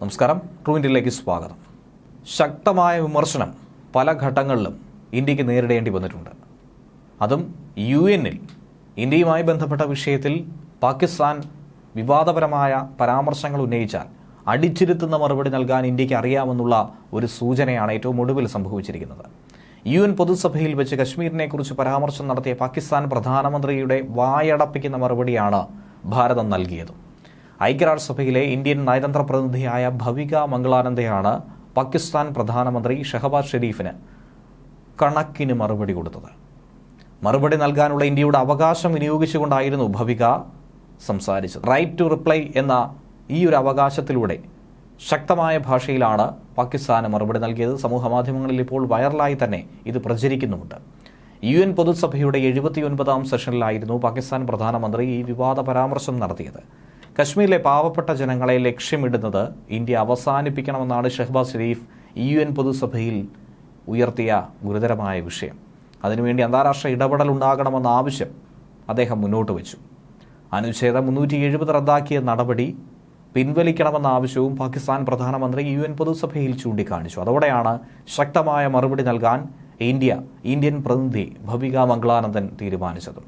നമസ്കാരം. ട്രൂ ഇന്ത്യയിലേക്ക് സ്വാഗതം. ശക്തമായ വിമർശനം പല ഘട്ടങ്ങളിലും ഇന്ത്യയ്ക്ക് നേരിടേണ്ടി വന്നിട്ടുണ്ട്. അതും യു എന്നിൽ ഇന്ത്യയുമായി ബന്ധപ്പെട്ട വിഷയത്തിൽ പാകിസ്ഥാൻ വിവാദപരമായ പരാമർശങ്ങൾ ഉന്നയിച്ചാൽ അടിച്ചിരുത്തുന്ന മറുപടി നൽകാൻ ഇന്ത്യയ്ക്ക് അറിയാമെന്നുള്ള ഒരു സൂചനയാണ് ഏറ്റവും ഒടുവിൽ സംഭവിച്ചിരിക്കുന്നത്. യു എൻ പൊതുസഭയിൽ വെച്ച് കശ്മീരിനെ കുറിച്ച് പരാമർശം നടത്തിയ പാകിസ്ഥാൻ പ്രധാനമന്ത്രിയുടെ വായടപ്പിക്കുന്ന മറുപടിയാണ് ഭാരതം നൽകിയത്. ഐക്യരാഷ്ട്രസഭയിലെ ഇന്ത്യൻ നയതന്ത്ര പ്രതിനിധിയായ ഭവിക മംഗളാനന്ദയാണ് പാകിസ്ഥാൻ പ്രധാനമന്ത്രി ഷഹബാസ് ഷെരീഫിന് കണക്കിന് മറുപടി കൊടുത്തത്. മറുപടി നൽകാനുള്ള ഇന്ത്യയുടെ അവകാശം വിനിയോഗിച്ചുകൊണ്ടായിരുന്നു ഭവിക സംസാരിച്ചത്. റൈറ്റ് ടു റിപ്ലൈ എന്ന ഈ ഒരു അവകാശത്തിലൂടെ ശക്തമായ ഭാഷയിലാണ് പാകിസ്ഥാന് മറുപടി നൽകിയത്. സമൂഹ മാധ്യമങ്ങളിൽ ഇപ്പോൾ വൈറലായി തന്നെ ഇത് പ്രചരിക്കുന്നുമുണ്ട്. യു എൻ പൊതുസഭയുടെ എഴുപത്തിയൊൻപതാം സെഷനിലായിരുന്നു പാകിസ്ഥാൻ പ്രധാനമന്ത്രി ഈ വിവാദ പരാമർശം നടത്തിയത്. കശ്മീരിലെ പാവപ്പെട്ട ജനങ്ങളെ ലക്ഷ്യമിടുന്നത് ഇന്ത്യ അവസാനിപ്പിക്കണമെന്നാണ് ഷെഹ്ബാസ് ഷെരീഫ് യു എൻ പൊതുസഭയിൽ ഉയർത്തിയ ഗുരുതരമായ വിഷയം. അതിനുവേണ്ടി അന്താരാഷ്ട്ര ഇടപെടൽ ഉണ്ടാകണമെന്ന ആവശ്യം അദ്ദേഹം മുന്നോട്ട് വെച്ചു. അനുച്ഛേദം മുന്നൂറ്റി എഴുപത് റദ്ദാക്കിയ നടപടി പിൻവലിക്കണമെന്ന ആവശ്യവും പാകിസ്ഥാൻ പ്രധാനമന്ത്രി യു എൻ പൊതുസഭയിൽ ചൂണ്ടിക്കാണിച്ചു. അതോടെയാണ് ശക്തമായ മറുപടി നൽകാൻ ഇന്ത്യ ഇന്ത്യൻ പ്രതിനിധി ഭവിക മംഗളാനന്ദൻ തീരുമാനിച്ചത്.